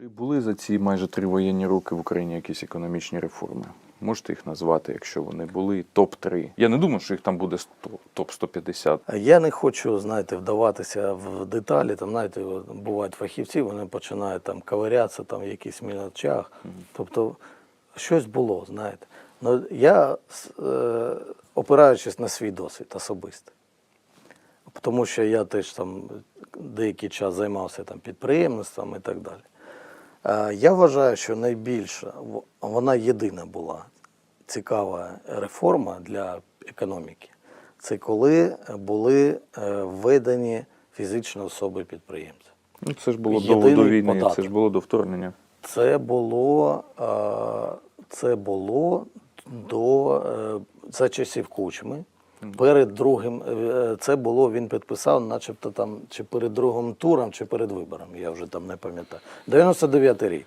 Чи були за ці майже три воєнні роки в Україні якісь економічні реформи? Можете їх назвати, якщо вони були топ-3? Я не думаю, що їх там буде 100, топ-150. Я не хочу, знаєте, вдаватися в деталі. Там, знаєте, бувають фахівці, вони починають там ковирятися там в якихось мілочах. Тобто щось було, знаєте. Ну, я, е, опираючись на свій досвід особистий, тому що я теж там деякий час займався там підприємництвом і так далі. Е, Я вважаю, що найбільша, вона єдина була цікава реформа для економіки. Це коли були е, введені фізичні особи підприємці. Ну, це ж було до, Єдиний до війни, податок. це ж було до вторгнення. Це було, е, це було до за часів Кучми. Перед другим е, це було, він підписав, начебто там чи перед другим туром, чи перед вибором, я вже там не пам'ятаю. 99-й рік.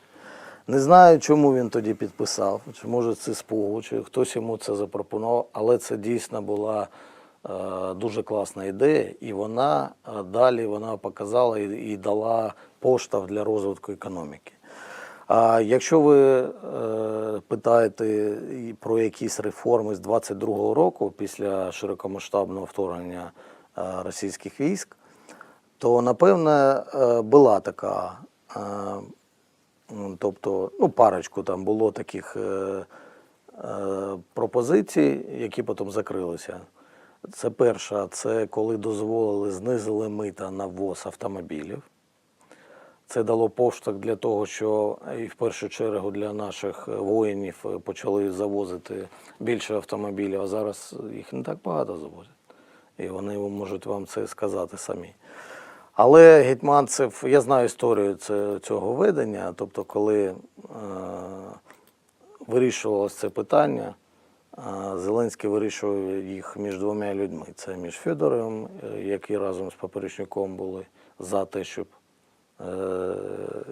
Не знаю, чому він тоді підписав, чи може це спугу, чи хтось йому це запропонував, але це дійсно була е, дуже класна ідея, і вона е, далі вона показала і, і дала поштовх для розвитку економіки. А якщо ви е, питаєте про якісь реформи з 22-го року після широкомасштабного вторгнення е, російських військ, то напевне е, була така. Тобто, ну, парочку там було таких пропозицій, які потім закрилися. Це перша, це коли дозволили, знизили мита на ввоз автомобілів. Це дало поштовх для того, що і в першу чергу для наших воїнів е, почали завозити більше автомобілів, а зараз їх не так багато завозять. І вони можуть вам це сказати самі. Але Гетьманцев, я знаю історію цього ведення, тобто, коли е, вирішувалося це питання, е, Зеленський вирішував їх між двома людьми. Це між Федоровим, е, які разом з Поперечником були за те, щоб е,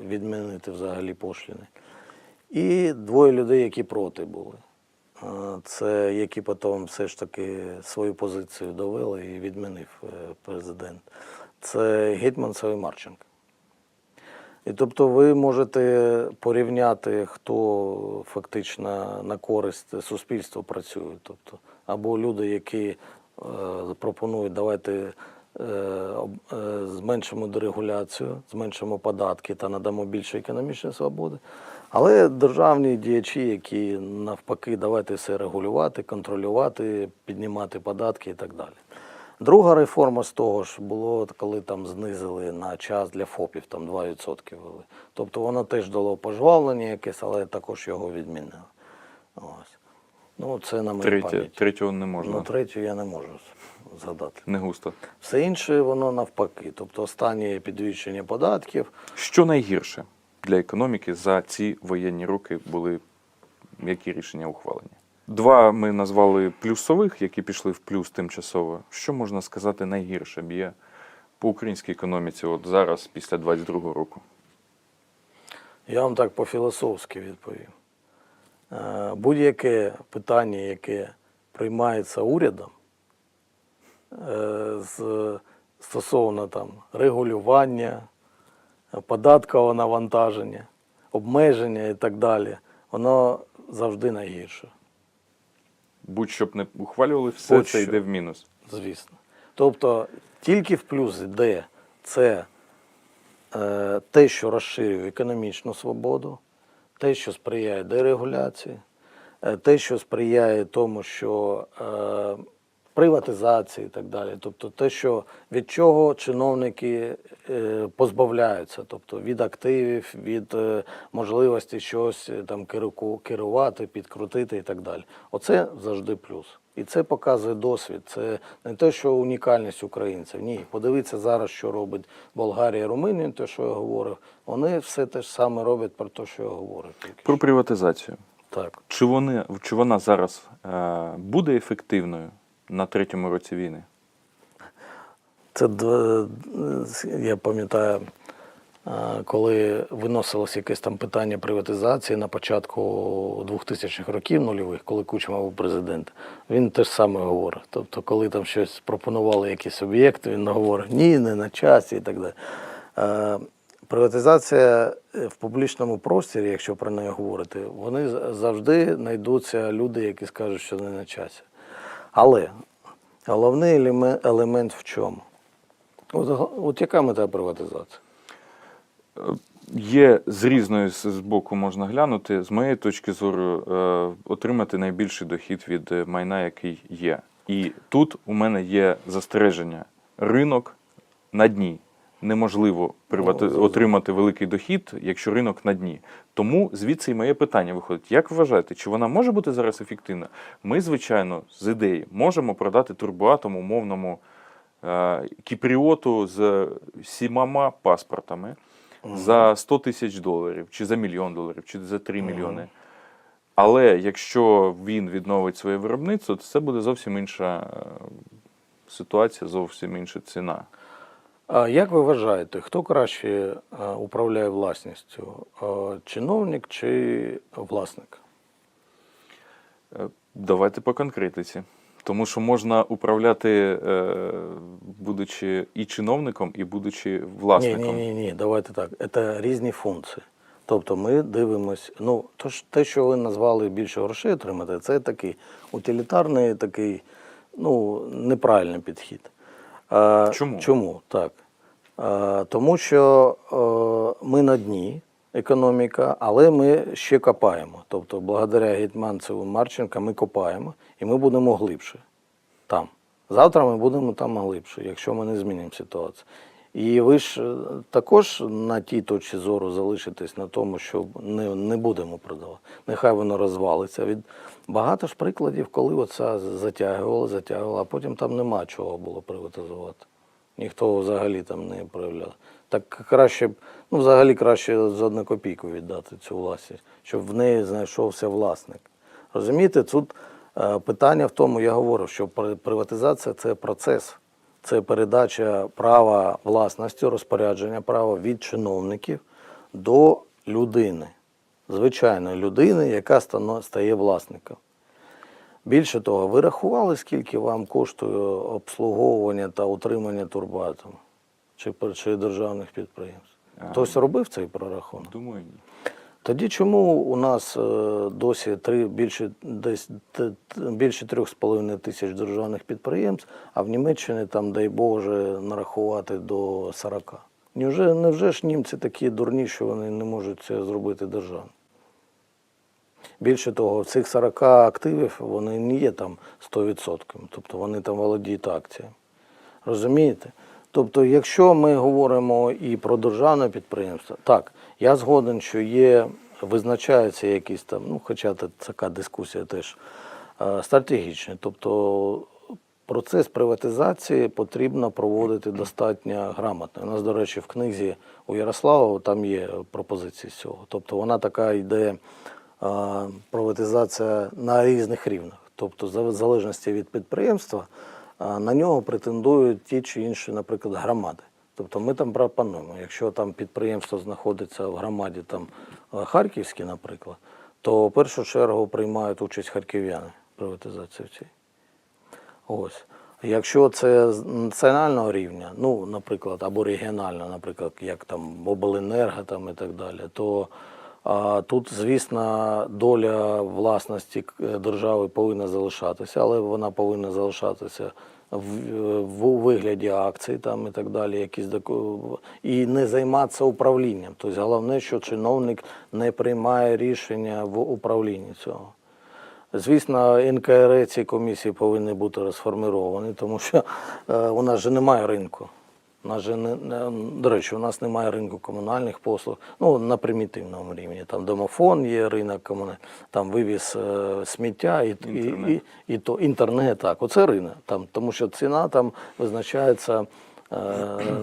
відмінити взагалі пошліни. І двоє людей, які проти були. Е, Це які потім все ж таки свою позицію довели і відмінив е, президент. Це Гетьманцев і Марченко. І тобто ви можете порівняти, хто фактично на користь суспільства працює. Тобто, або люди, які е, пропонують, давайте е, е, зменшимо дерегуляцію, зменшимо податки та надамо більше економічної свободи. Але державні діячі, які навпаки, давайте все регулювати, контролювати, піднімати податки і так далі. Друга реформа з того ж було, коли там знизили на час для ФОПів, там 2% ввели. Тобто воно теж дало пожвавлення якесь, але також його відмінило. Ось. Ну, це на моїй Третє, пам'яті. третього не можна. Ну, третю я не можу згадати. Не густо. Все інше воно навпаки. Тобто останнє підвищення податків. Що найгірше для економіки за ці воєнні роки були які рішення ухвалені? Два ми назвали плюсових, які пішли в плюс тимчасово. Що можна сказати найгірше б'є по українській економіці от зараз, після 22-го року? Я вам так по-філософськи відповім. Е, Будь-яке питання, яке приймається урядом з, стосовно там, регулювання, податкового навантаження, обмеження і так далі, воно завжди найгірше, Будь-що б не ухвалювали, все Будь-що. це йде в мінус. звісно. Тобто тільки в плюс йде це е, те, що розширює економічну свободу, те, що сприяє дерегуляції, е, те, що сприяє тому, що е, приватизації і так далі. Тобто те, що від чого чиновники е, позбавляються, тобто від активів, від е, можливості щось е, там керу- керувати, підкрутити і так далі. Оце завжди плюс. І це показує досвід. Це не те, що унікальність українців. Ні, подивіться зараз, що робить Болгарія, Румунія, те, що я говорив. Вони все те ж саме роблять про те, що я говорив. Про приватизацію. Так. Чи, вони, чи вона зараз е, буде ефективною на третьому році війни? Це я пам'ятаю, коли виносилось якесь там питання приватизації на початку 2000-х років нульових, коли Кучма був президент, він теж саме говорив. Тобто, коли там щось пропонували якийсь об'єкт, він говорив ні, не на часі і так далі. Приватизація е, в публічному просторі, якщо про неї говорити, вони завжди знайдуться люди, які скажуть, що не на часі. Але головний елемент в чому? От, от яка мета приватизації? Є з різної з боку можна глянути. З моєї точки зору, е, отримати найбільший дохід від е, майна, який є. І тут у мене є застереження: ринок на дні. Неможливо привати... зрозуміло. отримати великий дохід, якщо ринок на дні. Тому звідси і моє питання виходить: як вважаєте, чи вона може бути зараз ефективна? Ми, звичайно, з ідеї можемо продати турбоатом умовному е, кіпріоту з сімома паспортами за 100 тисяч доларів, чи за мільйон доларів, чи за 3 мільйони. Але якщо він відновить своє виробництво, то це буде зовсім інша е, ситуація, зовсім інша ціна. А як ви вважаєте, хто краще е, управляє власністю? Е, Чиновник чи власник? Е, Давайте по конкретиці. Тому що можна управляти, будучи і чиновником, і будучи власником. ні, ні, ні, давайте так. Це різні функції. Тобто ми дивимося, ну, то те, що ви назвали більше грошей отримати, це такий утилітарний, такий, ну, неправильний підхід. Чому? Чому? Так. Тому що е, ми на дні економіка, але ми ще копаємо. Тобто, благодаря Гетьманцеву Марченка ми копаємо і ми будемо глибше там. Завтра ми будемо там глибше, якщо ми не змінимо ситуацію. І ви ж е, також на тій точці зору залишитесь на тому, що не, не будемо продавати. Нехай воно розвалиться. Від багато ж прикладів, коли оце затягували, затягували, а потім там нема чого було приватизувати. Ніхто взагалі там не проявляв. Так краще б, ну взагалі краще за одну копійку віддати цю власність, щоб в неї знайшовся власник. Розумієте, тут е, питання в тому, я говорю, що приватизація це процес, це передача права власності, розпорядження права від чиновників до людини, звичайної людини, яка стає власником. Більше того, ви рахували, скільки вам коштує обслуговування та утримання турбатом чи, чи державних підприємств? Хтось робив цей прорахунок? Думаю, ні. Тоді чому у нас е, досі три, більше, десь, більше 3,5 тисяч державних підприємств, а в Німеччині там, дай Боже, нарахувати до 40? Невже, невже ж німці такі дурні, що вони не можуть це зробити державно? Більше того, в цих 40 активів вони не є там 100%, тобто вони там володіють акціями. Розумієте? Тобто, якщо ми говоримо і про державне підприємство, так, я згоден, що є, визначаються якісь там, ну, хоча це така дискусія теж е, стратегічна. Тобто процес приватизації потрібно проводити достатньо грамотно. У нас, до речі, в книзі у Ярослава там є пропозиції з цього. Тобто вона така йде е, приватизація на різних рівнях. Тобто, в залежності від підприємства, на нього претендують ті чи інші, наприклад, громади. Тобто ми там пропонуємо, якщо там підприємство знаходиться в громаді там е, Харківській, наприклад, то в першу чергу приймають участь харків'яни в приватизації цій. Ось. Якщо це з національного рівня, ну, наприклад, або регіонального, наприклад, як там обленерго там і так далі, то тут, звісно, доля власності е, держави повинна залишатися, але вона повинна залишатися в, вигляді акцій там і так далі, якісь і не займатися управлінням. Тобто головне, що чиновник не приймає рішення в управлінні цього. Звісно, НКР ці комісії повинні бути розформовані, тому що е, у нас же немає ринку. У нас же не, не- до речі, у нас немає ринку комунальних послуг, ну на примітивному рівні. Там домофон є ринок комунальний, там вивіз е, сміття і, і, і, і то інтернет. Так, оце ринок. Там, тому що ціна там визначається е,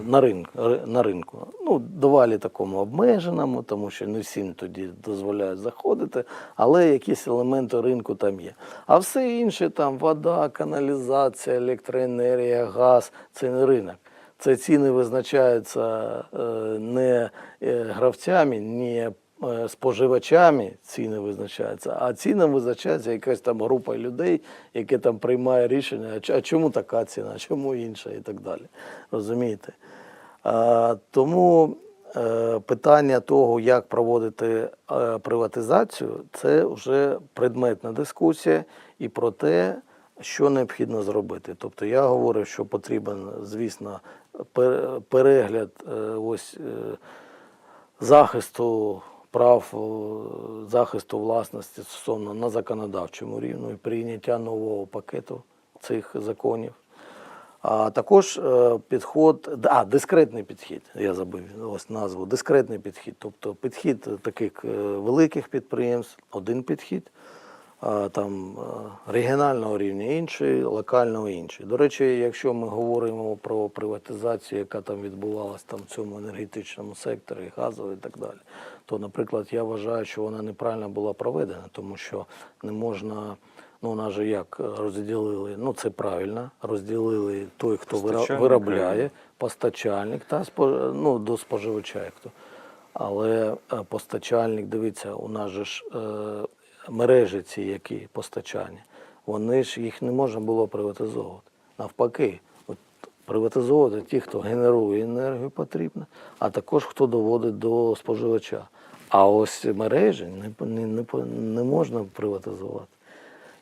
на ринку, на ринку. Ну, доволі такому обмеженому, тому що не всім тоді дозволяють заходити, але якісь елементи ринку там є. А все інше там вода, каналізація, електроенергія, газ це не ринок. Це ціни визначаються е, не е, гравцями, не е, споживачами ціни визначаються, а ціни визначається якась там група людей, які там приймає рішення, а чому така ціна, а чому інша і так далі. Розумієте? Тому питання того, як проводити приватизацію, це вже предметна дискусія і про те, що необхідно зробити. Тобто я говорю, що потрібен, звісно, перегляд е, ось, е, захисту прав, е, захисту власності стосовно на законодавчому рівні і прийняття нового пакету цих законів. А також підход, а, дискретний підхід, я забув ось назву, дискретний підхід. Тобто підхід таких великих підприємств, один підхід, там е, регіонального рівня інший, локального інший. До речі, якщо ми говоримо про приватизацію, яка там відбувалася там в цьому енергетичному секторі, газовий і так далі, то, наприклад, я вважаю, що вона неправильно була проведена, тому що не можна. Ну, нас же як розділили, ну це правильно, розділили той, хто виробляє, постачальник та ну, до споживача. як то. Але е, постачальник, дивіться, у нас же ж е, мережі ці, які постачання, вони ж їх не можна було приватизовувати. Навпаки, от приватизовувати ті, хто генерує енергію потрібно, а також хто доводить до споживача. А ось мережі не, не, не, можна приватизувати.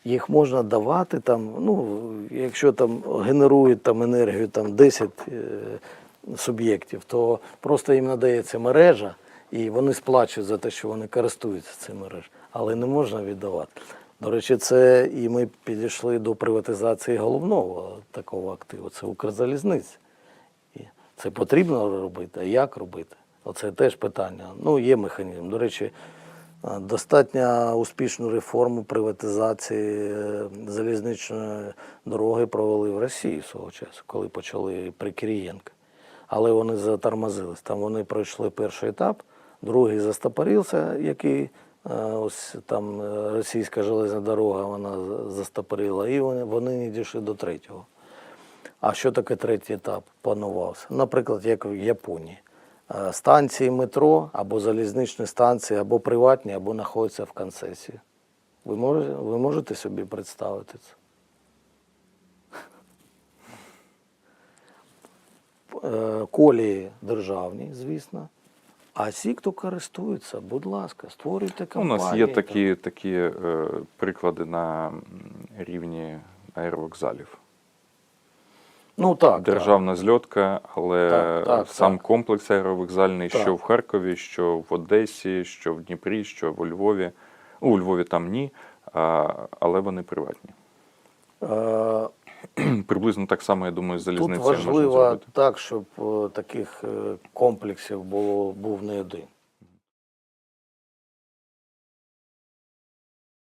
Їх можна давати там, ну, якщо там генерують там енергію там 10 е, суб'єктів, то просто їм надається мережа, і вони сплачують за те, що вони користуються цим мережею. Але не можна віддавати. До речі, це і ми підійшли до приватизації головного такого активу це Укрзалізниця. І це потрібно робити, а як робити? Оце теж питання. Ну, є механізм. До речі, достатньо успішну реформу приватизації е, залізничної дороги провели в Росії свого часу, коли почали при Кирієнка. Але вони затормозились. Там вони пройшли перший етап, другий застопорився, який е, ось там е, російська железна дорога вона застопорила, і вони, вони не дійшли до третього. А що таке третій етап планувався? Наприклад, як в Японії. Е, Станції метро або залізничні станції, або приватні, або знаходяться в концесії. Ви можете, ви можете собі представити це? Колії державні, звісно. А всі, хто користується, будь ласка, створюйте У нас є такі, такі е, приклади на рівні аеровокзалів. ну, так, Державна зльотка, але Так, так, сам так. комплекс аеровокзальний, Так. що в Харкові, що в Одесі, що в Дніпрі, що у Львові. У Львові там ні, а, але вони приватні. Е, Приблизно так само, я думаю, з Тут залізницею можна важливо так, щоб е, таких е, комплексів було, був не один.